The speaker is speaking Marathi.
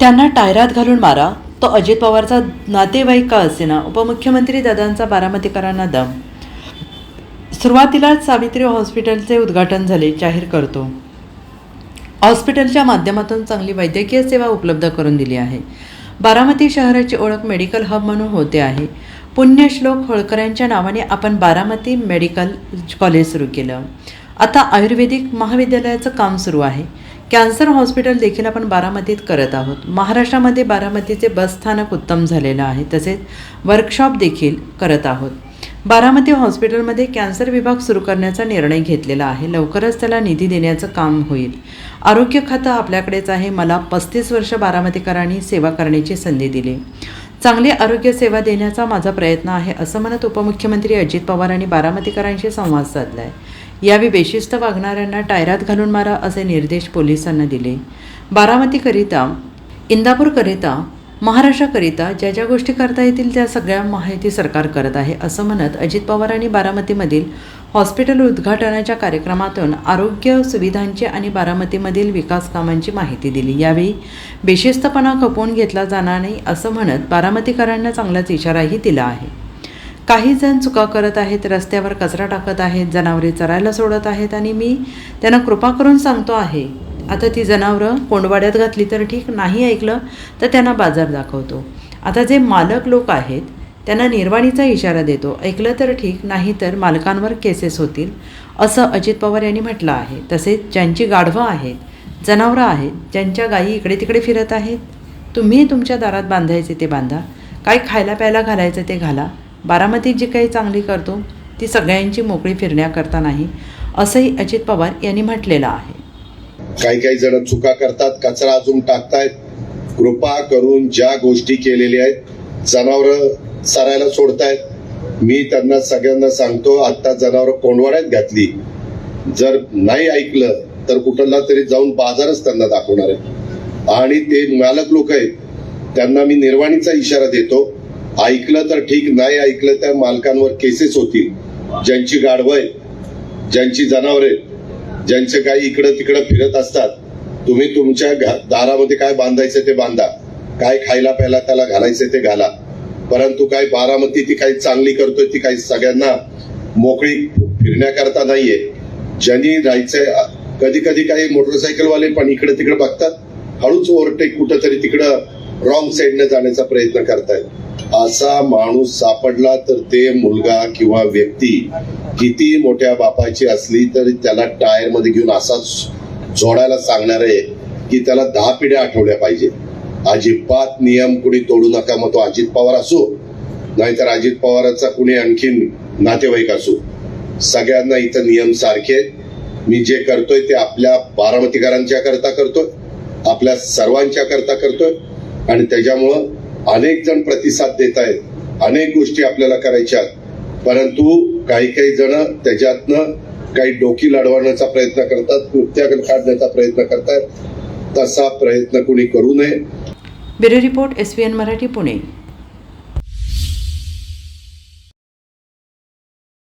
त्यांना टायरात घालून मारा. तो अजित पवारचा नातेवाईक का असेना? उपमुख्यमंत्री दादांचा बारामतीकरांना दम. सुरुवातीलाच सावित्री हॉस्पिटलचे उद्घाटन झाले जाहीर करतो. हॉस्पिटलच्या माध्यमातून चांगली वैद्यकीय सेवा उपलब्ध करून दिली आहे. बारामती शहराची ओळख मेडिकल हब म्हणून होते आहे. पुण्यश्लोक होळकरांच्या नावाने आपण बारामती मेडिकल कॉलेज सुरू केलं. आता आयुर्वेदिक महाविद्यालयाचं काम सुरू आहे. कॅन्सर हॉस्पिटल देखील आपण बारामतीत करत आहोत. महाराष्ट्रामध्ये बारामतीचे बसस्थानक उत्तम झालेलं आहे तसेच वर्कशॉप देखील करत आहोत. बारामती हॉस्पिटलमध्ये कॅन्सर विभाग सुरू करण्याचा निर्णय घेतलेला आहे. लवकरच त्याला निधी देण्याचं काम होईल. आरोग्य खातं आपल्याकडेच आहे. मला पस्तीस वर्ष बारामतीकरांनी सेवा करण्याची संधी दिली. चांगली आरोग्य सेवा देण्याचा माझा प्रयत्न आहे असं म्हणत उपमुख्यमंत्री अजित पवार यांनी बारामतीकरांशी संवाद साधला आहे यावेळी बेशिस्त वागणाऱ्यांना टायरात घालून मारा असे निर्देश पोलिसांना दिले. बारामतीकरिता इंदापूरकरिता महाराष्ट्राकरिता ज्या ज्या गोष्टी करता येतील त्या सगळ्या माहिती सरकार करत आहे असं म्हणत अजित पवारांनी बारामतीमधील हॉस्पिटल उद्घाटनाच्या कार्यक्रमातून आरोग्य सुविधांची आणि बारामतीमधील विकास कामांची माहिती दिली. यावेळी बेशिस्तपणा खपवून घेतला जाणार नाही असं म्हणत बारामतीकरांना चांगलाच इशाराही दिला आहे. काही जण चुका करत आहेत रस्त्यावर कचरा टाकत आहेत जनावरे चरायला सोडत आहेत आणि मी त्यांना कृपा करून सांगतो आहे. आता ती जनावरं कोंडवाड्यात घातली तर ठीक नाही ऐकलं तर त्यांना बाजार दाखवतो. आता जे मालक लोक आहेत त्यांना निर्वाणीचा इशारा देतो. ऐकलं तर ठीक नाही तर मालकांवर केसेस होतील असं अजित पवार यांनी म्हटलं आहे. तसेच ज्यांची गाढवं आहेत जनावरं आहेत ज्यांच्या गायी इकडे तिकडे फिरत आहेत तुम्ही तुमच्या दारात बांधायचे ते बांधा काय खायला प्यायला घालायचं ते घाला बारामतीत जी काही चांगली करतो ती सगळ्यांची मोकळी फिरण्याकरता नाही असंही अजित पवार यांनी म्हटलेलं आहे. काही काही जण चुका करतात कचरा अजून टाकतायत. कृपा करून ज्या गोष्टी केलेल्या आहेत जनावर चरायला सोडतायत. मी त्यांना सगळ्यांना सांगतो आता जनावर कोंडवाड्यात घातली. जर नाही ऐकलं तर कुठला तरी जाऊन बाजारच त्यांना दाखवणार आहे. आणि ते मालक लोक आहेत त्यांना मी निर्वाणीचा इशारा देतो. ऐकलं तर ठीक नाही ऐकलं तर मालकांवर केसेस होतील. ज्यांची गाढवय आहेत ज्यांची जनावरे ज्यांचं ज्यांचे काही इकडं तिकडं फिरत असतात तुम्ही तुमच्या दारामध्ये काय बांधायचं ते बांधा. काय खायला प्यायला त्याला घालायचं ते घाला. परंतु काय बारामती ती काही चांगली करतोय ती काही सगळ्यांना मोकळी फिरण्याकरता नाहीये. ज्यांनी जायचंय कधी कधी काही मोटरसायकलवाले पण इकडे तिकडे बघतात. हळूच ओव्हरटेक कुठंतरी तिकडं रॉंग साईडने जाण्याचा प्रयत्न करतायत. असा माणूस सापडला तर ते मुलगा किंवा व्यक्ती किती मोठ्या बापाची असली तरी त्याला टायरमध्ये घेऊन असाच जोडायला सांगणार आहे की त्याला दहा पिढ्या आठवल्या पाहिजे. अजिबात नियम कुणी तोडू नका मग तो अजित पवार असो. नाहीतर अजित पवाराचा कुणी आणखीन नातेवाईक असो. सगळ्यांना इथं नियम सारखे मी जे करतोय ते आपल्या बारामतीकरांच्या करता करतोय. आपल्या सर्वांच्या करता करतोय. आणि त्याच्यामुळं अनेक जण प्रतिसाद देत आहेत अनेक गोष्टी आपल्याला करायच्या परंतु काही काही जण त्याच्यातनं काही डोकी लढवण्याचा प्रयत्न करतात कृत्याकडे काढण्याचा प्रयत्न करतात तसा प्रयत्न कुणी करू नये. Bureau report S Marathi Pune.